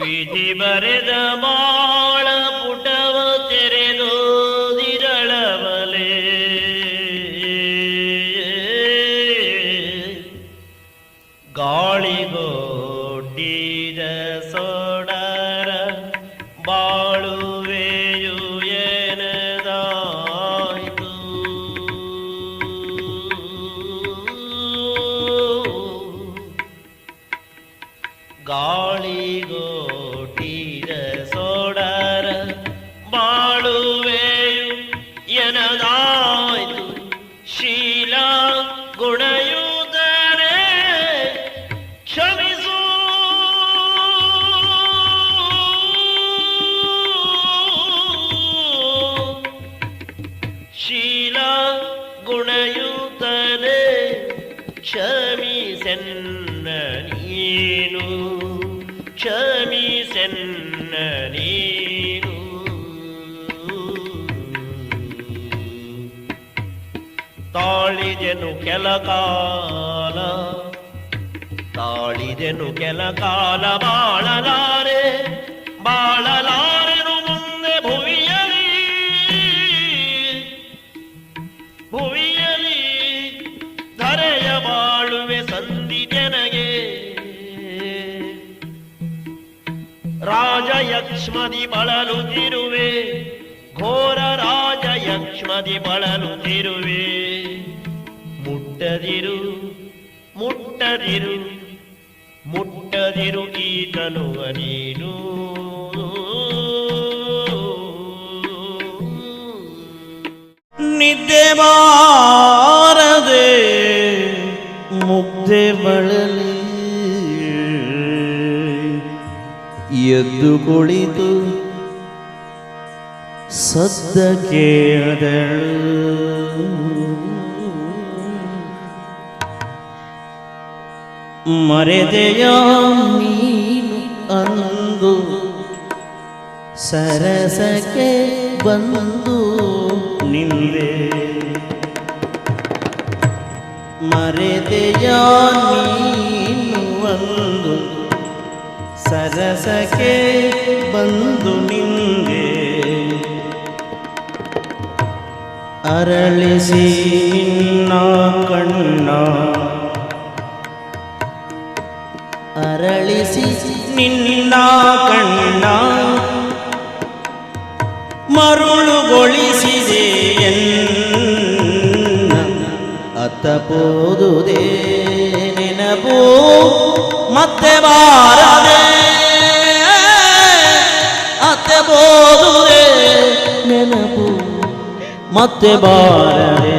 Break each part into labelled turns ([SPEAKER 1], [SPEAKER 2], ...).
[SPEAKER 1] ವಿಧಿ ಬರೆದ ಬಾಳ ಪುಟವ ಗುಣಯುತನೆ ಕ್ಷಮಿಸೆನ್ನ ನೀನು ಕ್ಷಮಿಸೆನ್ನ ನೀನು. ತಾಳಿದೆನು ಕೆಲಕಾಲ ತಾಳಿದೆನು ಕೆಲಕಾಲ ಬಾಳಲಾರೆ ಬಾಳಲಾರೆ. ರಾಜಯಕ್ಷ್ಮದಿ ಬಳಲುತ್ತಿರುವೆ ಘೋರ ರಾಜಯಕ್ಷ್ಮದಿ ಬಳಲುತ್ತಿರುವೆ ಮುಟ್ಟದಿರು ಮುಟ್ಟದಿರು ಮುಟ್ಟದಿರು ಈತನುವ ನೀನು ನಿದ್ದೆ ಬಾರದೆ ಮುಗ್ದೆ ಬಳಲಿ ಎದ್ದು ಕುಳಿತು ಸದ್ದ ಕೇಳದಳು. ಮರೆದೆಯ ನೀನು ಅಂದು ಸರಸಕ್ಕೆ ಬಂದು ನಿಂದೆ. ಮರೆದೆಯ ನೀನು ಒಂದು ಸರಸಕ್ಕೆ ಬಂದು ನಿಂಗೆ ಅರಳಿಸಿ ನಿನ್ನ ಕಣ್ಣ. ಅರಳಿಸಿ ನಿನ್ನ ಕಣ್ಣ. ಮರುಳುಗೊಳಿಸಿದೆ ಎನ್ನ. ಅತ್ತಪೋದುದೇ ನೆನಪು. ಮತ್ತೆ ಬಾರದೆ ಬೋದುದೇ ನೆನಪು ಮತ್ತೆ ಬಾರದೆ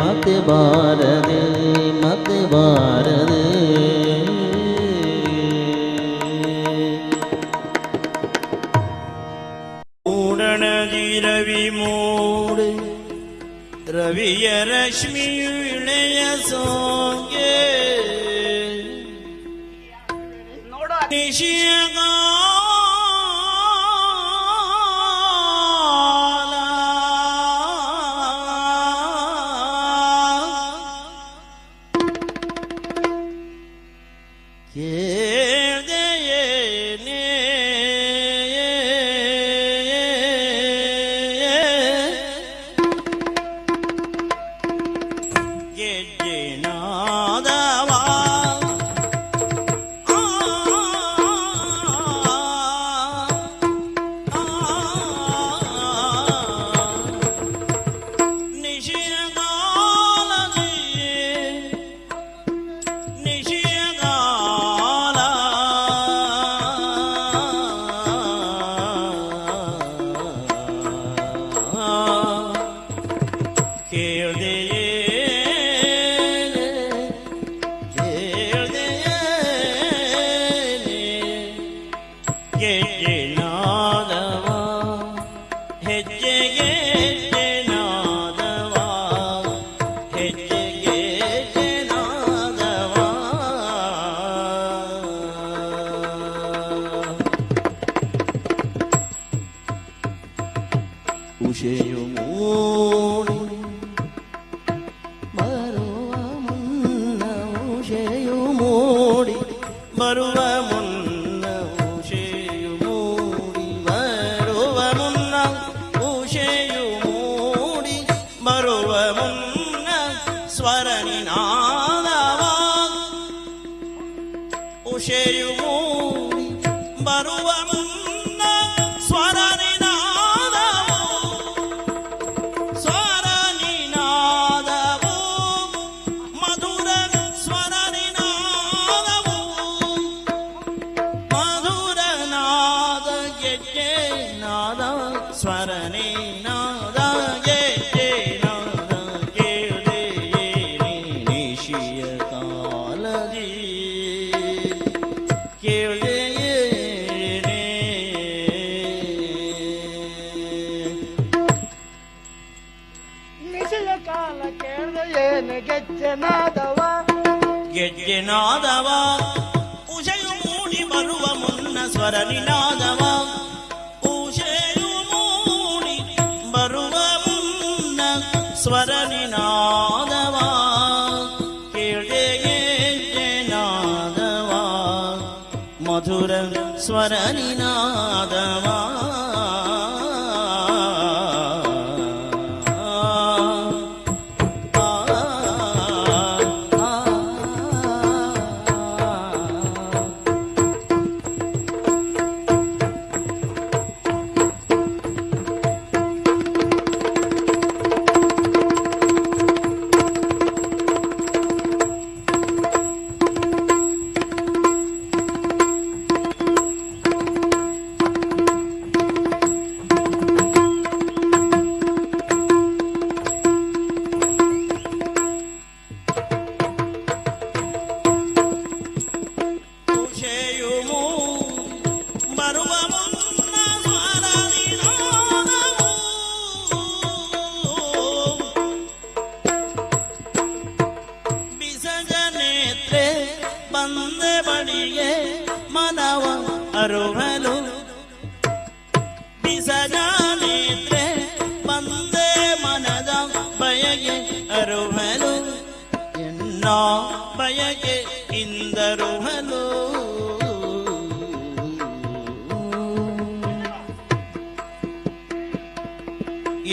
[SPEAKER 1] ಮತ್ತೆ ಬಾರದೆ ಮತ್ತೆ ಬಾರದೆ ಮೂಡಣದಿ ರವಿ ಮೂಡೆ ರವಿಯ ರಶ್ಮಿಯು ಇಳೆಯ ಸೋಂಗೆ మధుర స్వరనినాదవా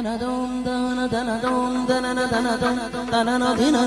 [SPEAKER 1] ധനദോം ധനദോം ധനദോം ധനനധിനോ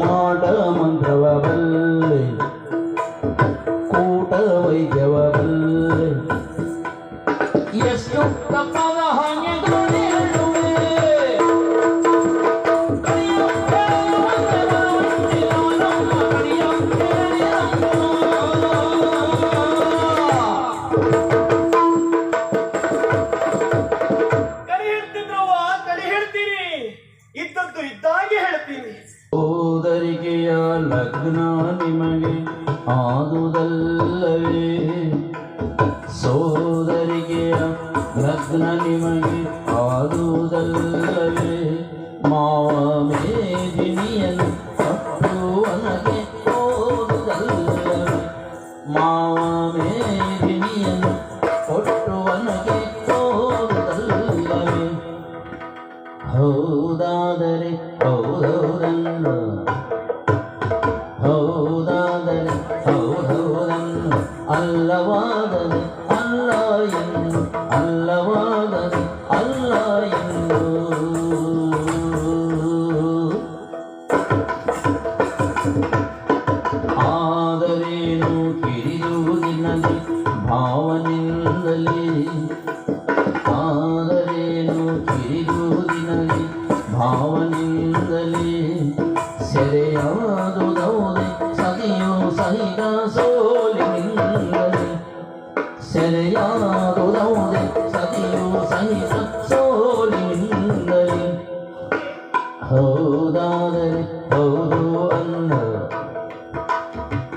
[SPEAKER 1] ಮಾಡ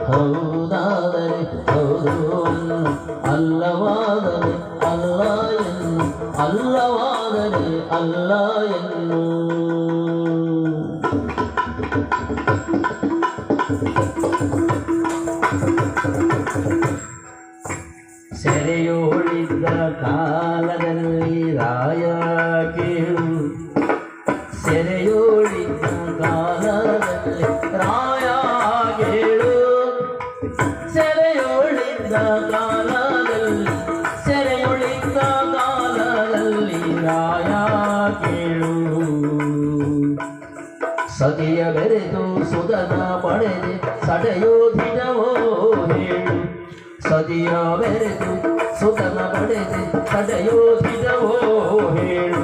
[SPEAKER 1] ಹೌದಾದರೆ ಹೌದು ಅಲ್ಲವಾದರೆ ಅಲ್ಲ ಎನ್ನು ಅಲ್ಲವಾದರೆ ಅಲ್ಲ ಎನ್ನು ಸದಯೋಧಿನವೋ ಹೇಳು ಸದಿಯೋ ಬೆರೆದು ಸುತನ ಪಡೆದು ಸದಯೋಧಿನವೋ ಹೇಳು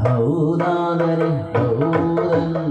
[SPEAKER 1] ಹೌದಾದರೆ ಹೌದನ್ನು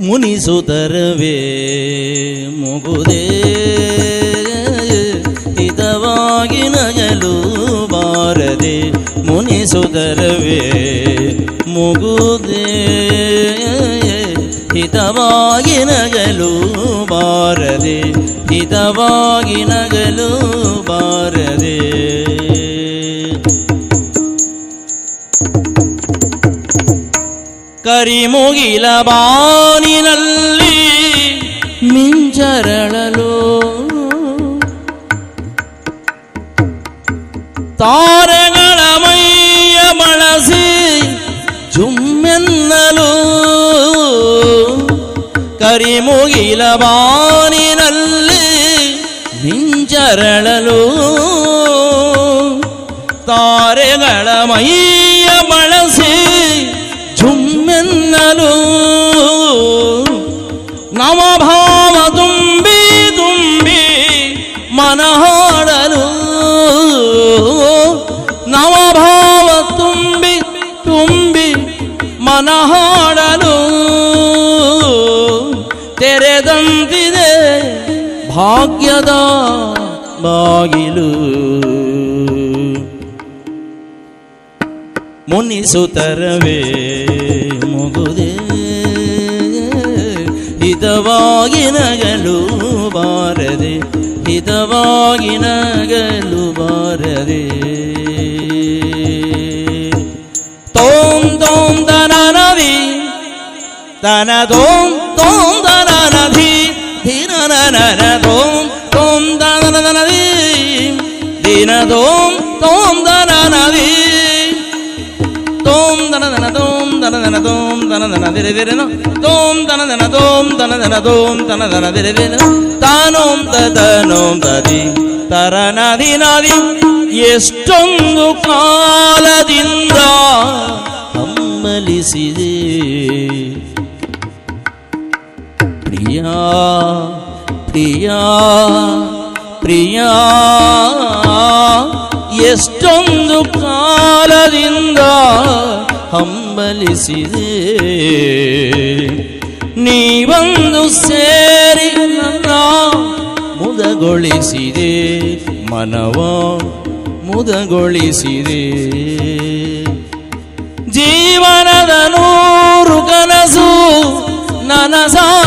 [SPEAKER 2] ಮುನಿಸುತರವೇ ಮುಗುದೇ ಹಿತವಾಗಿ ನಯಲು ಬಾರದೆ ಮುನಿಸುತರವೇ ಮುಗುದೇ ಹಿತವಾಗಿ ನಗಲು ಬಾರದೆ ಹಿತವಾಗಿ ನಗಲು ಬಾರದೆ
[SPEAKER 1] ಕರಿಮುಗಿಲ ಬಾನಿನಲ್ಲಿ ಮಿಂಚರಳಲು ತಾರೆಗಳ ಮೈಯ ಬಳಸಿ ಜುಮ್ಮೆನ್ನಲು ಕರಿಮುಗಿಲ ಬಾನಿನಲ್ಲಿ ಮಿಂಚರಳಲು ತಾರೆಗಳ ಮೈಯ ಬಳಸಿ ಭಾಗ್ಯದ ಬಾಗಿಲು. ಮುನಿಸುತ್ತರವೇ ಮುಗುದೇ. ಹಿತವಾಗಿ ನಗಲು ಬಾರದೆ, ಹಿತವಾಗಿ ನಗಲು ಬಾರದೆ. ತೋಂ ತೋಂ ದನ ನದಿ ತನ ತೋಂ ತೋಂ ನನ ದಿನ ತೋಂ ತೋಂ ದನ ನದಿ ತೋಂ ದನ ದನ ತೋಂ ದನ ದನ ತೋಂ ದನ ದನ ದಿರೆ ದಿರೆನು ತೋಂ ದನ ದನ ತೋಂ ದನ ದನ ತೋಂ ದನ ದನ ದಿರೆ ದಿರೆನು ತಾನೋಂ ತನೋಂ ತದಿ ತರ ನದಿ ನದಿ ಎಷ್ಟೊಂದು ಕಾಲದಿಂದ ಹಮ್ಮಲಿಸಿದೆ ಪ್ರಿಯ ಪ್ರಿಯ ಪ್ರಿಯ ಎಷ್ಟೊಂದು ಕಾಲದಿಂದ ಹಂಬಲಿಸಿದೆ. ನೀವೊಂದು ಸೇರಿ ನನ್ನ ಮುದಗೊಳಿಸಿದೆ ಮನವ ಮುದಗೊಳಿಸಿದೆ. ಜೀವನದ ನೂರು ಕನಸು ನನಸಾಗಿದೆ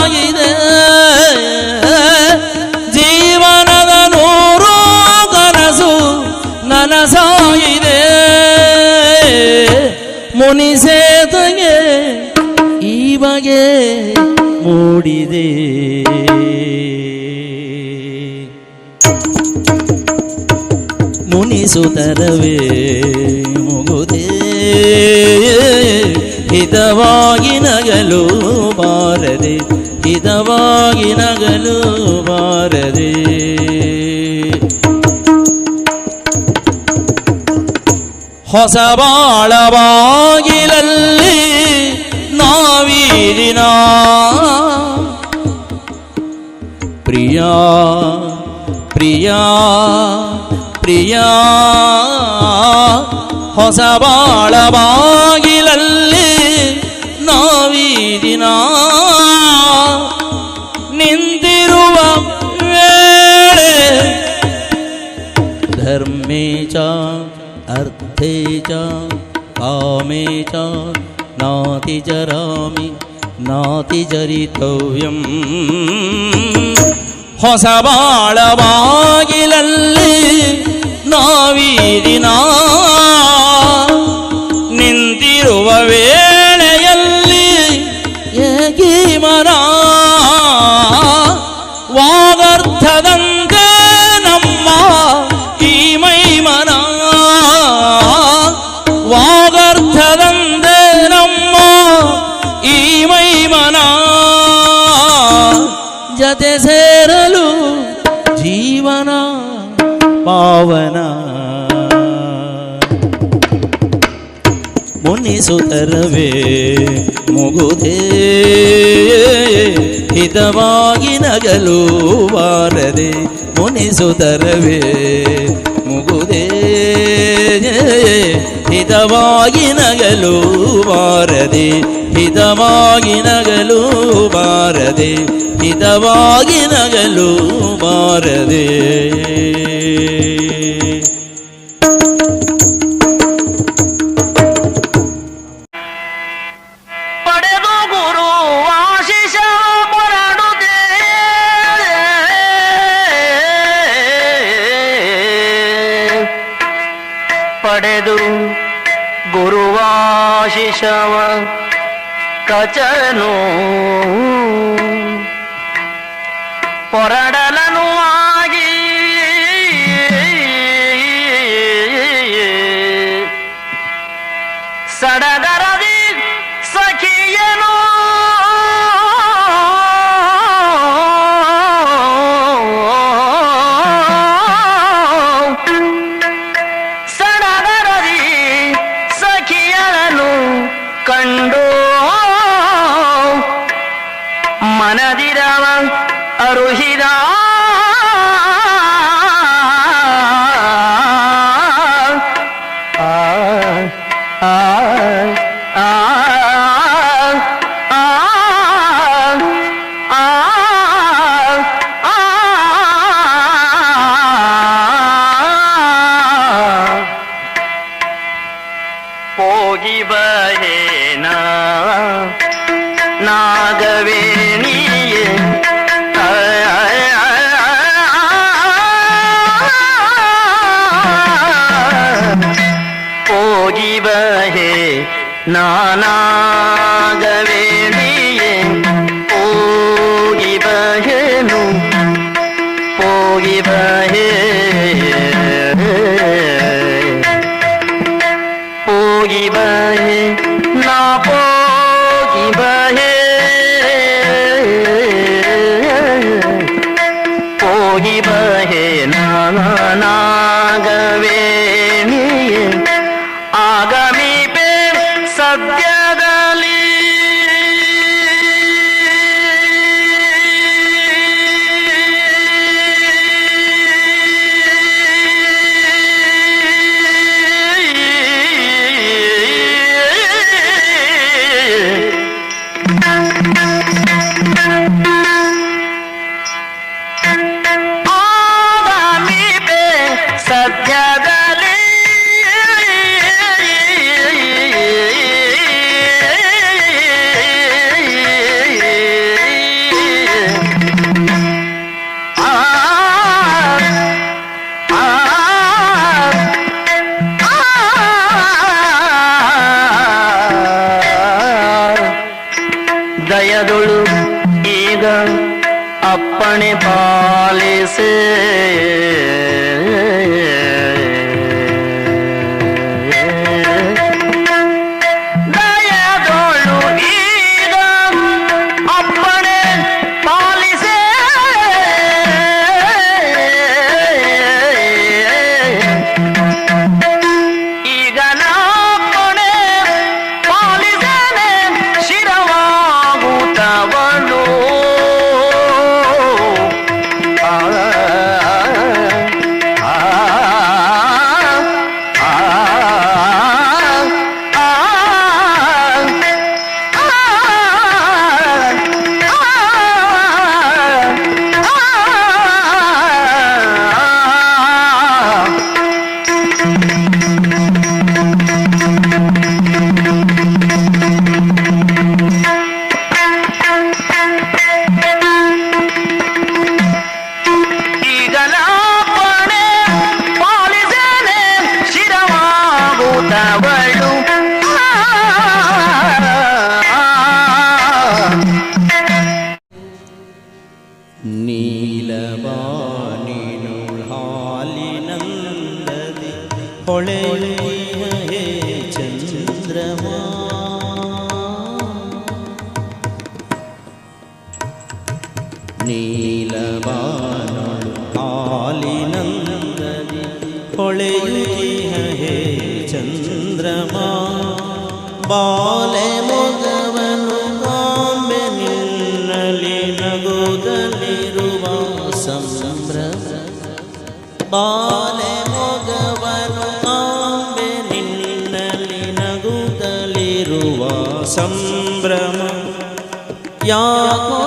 [SPEAKER 1] ಮುನಿಸೇತಗೆ ಈ ಬಗೆ ಮೂಡಿದೆ. ಮುನಿಸುತ್ತರವೇ ಮುಗುದೇ. ಹಿತವಾಗಿ ನಗಲು ಬಾರದೆ ಹಿತವಾಗಿ ನಗಲು ಬಾರದೆ. ಹೊಸ ಬಾಳವಾಗಿಲಲ್ಲಿ ನಾವೀದಿನ ಪ್ರಿಯ ಪ್ರಿಯ ಪ್ರಿಯ ಹೊಸ नातिचरामि ನಾತಿಚರಿತವ್ಯಂ ಹೊಸ ಬಾಳವಾಗಿಲಲ್ಲಿ ನಾವೀದಿನ ನಿಂತಿರುವ ವೇಳೆಯಲ್ಲಿ ಏಕಿ ಮನ ವಾಗರ್ಥದಂತೆ ನಮ್ಮ ಈ ಮೈಮನ ವಾಗರ್ಥದಂತೆ ನಮ್ಮ ಜತೆ ಸೇರಲು ಜೀವನ ಪಾವನ. ಮುನಿಸುತ್ತರವೇ ಮುಗುದೇ ಹಿತವಾಗಿ ನಗಲು ಬಾರದೆ ಮುನಿಸುತ್ತರವೇ ಮುಗುದೇ ಹಿತವಾಗಿ ನಗಲು ಬಾರದೆ ಹಿತವಾಗಿ ನಗಲು ಬಾರದೆ ಹಿತವಾಗಿ ನಗಲು ಬಾರದೆ.
[SPEAKER 3] ಪಡೆದು ಗುರುವಾಶಿಷವ కచను పొరడ na na ದಯದೊಳು ಈಗ ಅಪ್ಪಣೆ ಪಾಲಿಸೇ.
[SPEAKER 1] ಯಾಕೋ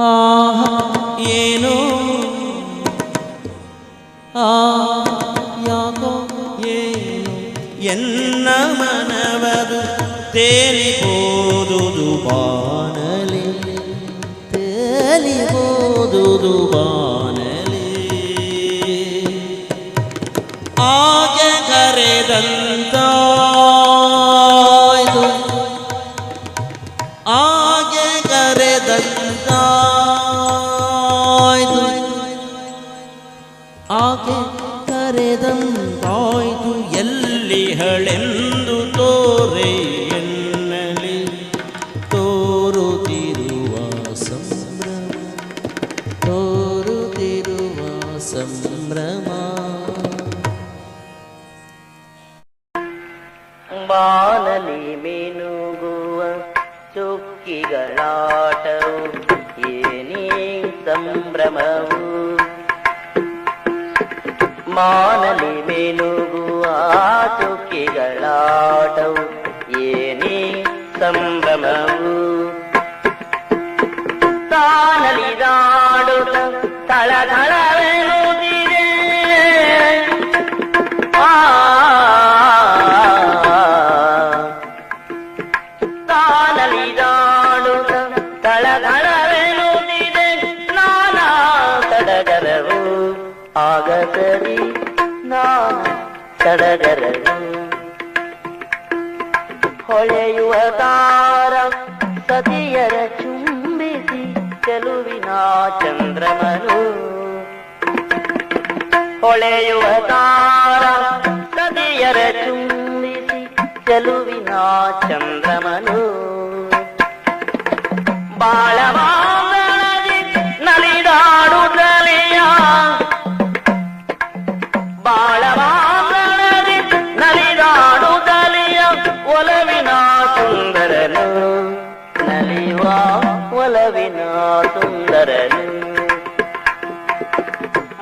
[SPEAKER 1] ಆಹ ಏನೋ ಆ ಯಾಕೋ ಏನೋ ಎನ್ನ
[SPEAKER 3] ಮನವರು ತೇಲಿ ಹೋದುದು ಬಾಣಲಿ ತೇಲಿ ಹೋದುದು ಬಾ தம் தாய்து எல்லிகளென்று ತಳತಳವೆನುದಿದೆ ನಾನಾ? ಸಡಗರವು ಆಗಸರಿ ನಾನಾ ಸಡಗರವು ಹೊಳೆಯುವ ತಾರ ಸತಿಯರ ಚುಂಬಿಸಿ ಚೆಲುವಿನ ಚಂದ್ರಮನು. ಹೊಳೆಯುವ ತಾರ ಸತಿಯರ ಚುಂಬಿಸಿ ಚೆಲುವಿನ ಚಂದ್ರಮನು. ಬಾಳವಾಂಗಣದಿ ನಲಿದಾಡುತ್ತಲೆಯ ಬಾಳವಾಂಗಣದಿ ನಲಿದಾಡುತ್ತಲೆಯ ಒಲವಿನ ಸುಂದರನು ನಲಿಯುವ ಒಲವಿನ ಸುಂದರನು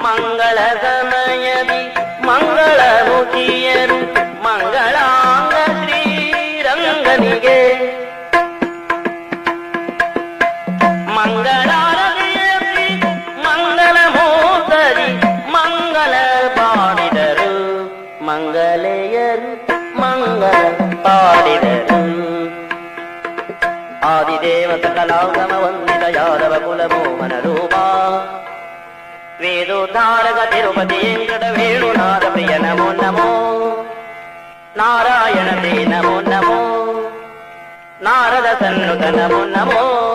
[SPEAKER 3] ಮಂಗಳ తారక తిరుపతి వెంకట వేణునాథ ప్రియ నమో నమో. నారాయణ దే నమో నమో. నారద సన్నుత నమో నమో.